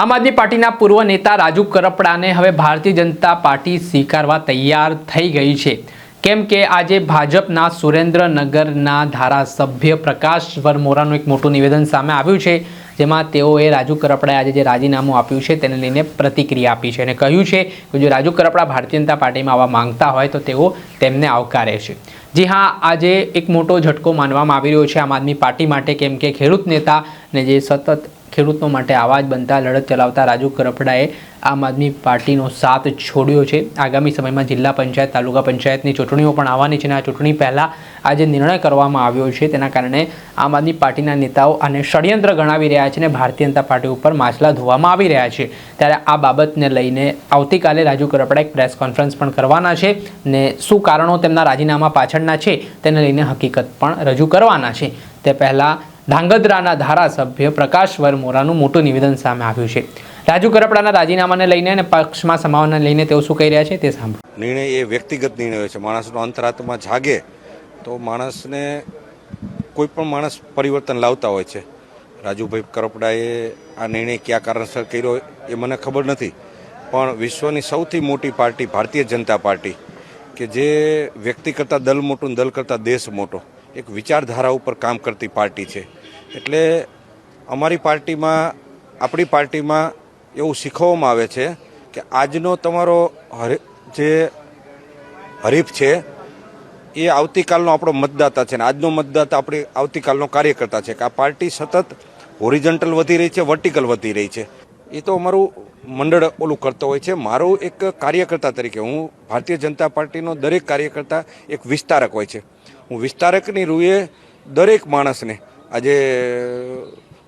આમ આદમી પાર્ટીના પૂર્વ નેતા રાજુ કરપડાને હવે ભારતીય જનતા પાર્ટી સ્વીકારવા તૈયાર થઈ ગઈ છે. કેમ કે આજે ભાજપના સુરેન્દ્રનગરના ધારાસભ્ય પ્રકાશ વરમોરાનું એક મોટું નિવેદન સામે આવ્યું છે, જેમાં તેઓએ રાજુ કરપડાએ આજે જે રાજીનામું આપ્યું છે તેને લઈને પ્રતિક્રિયા આપી છે અને કહ્યું છે કે જો રાજુ કરપડા ભારતીય જનતા પાર્ટીમાં આવવા માંગતા હોય તો તેઓ તેમને આવકારે છે. જી હા, આજે એક મોટો ઝટકો માનવામાં આવી રહ્યો છે આમ આદમી પાર્ટી માટે, કેમ કે ખેડૂત નેતા ને જે સતત ખેડૂતો માટે આવાજ બનતા લડત ચલાવતા રાજુ કરપડાએ આમ આદમી પાર્ટીનો સાથ છોડ્યો છે. આગામી સમયમાં જિલ્લા પંચાયત, તાલુકા પંચાયતની ચૂંટણીઓ પણ આવવાની છે અને આ ચૂંટણી પહેલાં આ જે નિર્ણય કરવામાં આવ્યો છે તેના કારણે આમ આદમી પાર્ટીના નેતાઓ આને ષડયંત્ર ગણાવી રહ્યા છે અને ભારતીય જનતા પાર્ટી ઉપર માછલા ધોવામાં આવી રહ્યા છે. ત્યારે આ બાબતને લઈને આવતીકાલે રાજુ કરપડા એક પ્રેસ કોન્ફરન્સ પણ કરવાના છે ને શું કારણો તેમના રાજીનામા પાછળના છે તેને લઈને હકીકત પણ રજૂ કરવાના છે. તે પહેલાં ધાંગધ્રાના ધારાસભ્ય પ્રકાશ વરમોરાનું મોટું નિવેદન સામે આવ્યું છે. રાજુ કરપડાના રાજીનામાને લઈને અને પક્ષમાં સમાવવાને લઈને તેઓ શું કહી રહ્યા છે તે સાંભળો. નિર્ણય એ વ્યક્તિગત નિર્ણય છે. માણસનો અંતરાત્મા જાગે તો માણસને કોઈ પણ માણસ પરિવર્તન લાવતા હોય છે. રાજુભાઈ કરપડાએ આ નિર્ણય કયા કારણસર કર્યો એ મને ખબર નથી. પણ વિશ્વની સૌથી મોટી પાર્ટી ભારતીય જનતા પાર્ટી કે જે વ્યક્તિ કરતાં દલ મોટું દલ કરતાં દેશ મોટો, એક વિચારધારા ઉપર કામ કરતી પાર્ટી છે. એટલે અમારી પાર્ટીમાં, આપણી પાર્ટીમાં એવું શીખવવામાં આવે છે કે આજનો તમારો જે હરીફ છે, એ આવતીકાલનો આપણો મતદાતા છે અને આજનો મતદાતા આપણી આવતીકાલનો કાર્યકર્તા છે. કે આ પાર્ટી સતત હોરિજન્ટલ વધી રહી છે, વર્ટિકલ વધી રહી છે. એ તો અમારું મંડળ ઓલું કરતો હોય છે. મારું એક કાર્યકર્તા તરીકે હું ભારતીય જનતા પાર્ટીનો દરેક કાર્યકર્તા એક વિસ્તારક હોય છે. હું વિસ્તારકની રૂએ દરેક માણસને આજે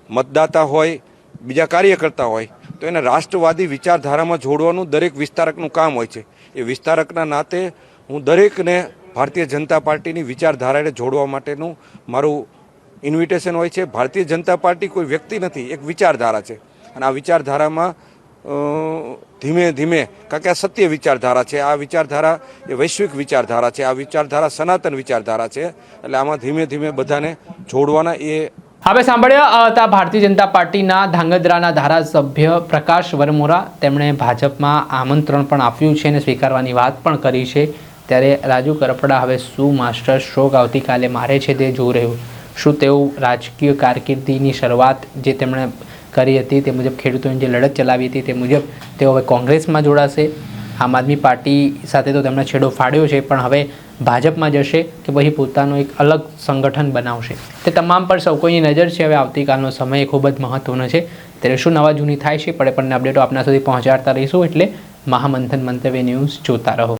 મતદાતા હોય, બીજા કાર્યકર્તા હોય, તો એને રાષ્ટ્રવાદી વિચારધારામાં જોડવાનું દરેક વિસ્તારકનું કામ હોય છે. એ વિસ્તારકના નાતે હું દરેકને ભારતીય જનતા પાર્ટીની વિચારધારાને જોડવા માટેનું મારું ઇન્વિટેશન હોય છે. ભારતીય જનતા પાર્ટી કોઈ વ્યક્તિ નથી, એક વિચારધારા છે. અને આ વિચારધારામાં ધીમે ધીમે, કારણ કે આ સત્ય વિચારધારા છે, આ વિચારધારા એ વૈશ્વિક વિચારધારા છે, આ વિચારધારા સનાતન વિચારધારા છે, એટલે આમાં ધીમે ધીમે બધાને જોડવાના એ હવે સાંભળ્યા હતા ભારતીય જનતા પાર્ટીના ધાંગધ્રાના ધારાસભ્ય પ્રકાશ વરમોરા, તેમણે ભાજપમાં આમંત્રણ પણ આપ્યું છે અને સ્વીકારવાની વાત પણ કરી છે. ત્યારે રાજુ કરપડા હવે શું માસ્ટર સ્ટ્રોક આવતીકાલે મારે છે તે જોઈ રહ્યું. શું તેઓ રાજકીય કારકિર્દીની શરૂઆત જે તેમણે કરી હતી, તે મુજબ ખેડૂતોની જે લડત ચલાવી હતી, તે મુજબ તેઓ હવે કોંગ્રેસમાં જોડાશે. આમ આદમી પાર્ટી સાથે તો તેમણે છેડો ફાડ્યો છે, પણ હવે ભાજપમાં જશે કે પછી પોતાનું એક અલગ સંગઠન બનાવશે. તે તમામ પર સૌ કોઈની નજર છે. હવે આવતીકાલનો સમય ખૂબ જ મહત્વનો છે. ત્યારે શું નવા જૂની થાય છે, પડે પણ અપડેટો આપના સુધી પહોંચાડતા રહીશું. એટલે મહામંથન મંતવ્ય ન્યૂઝ જોતા રહો.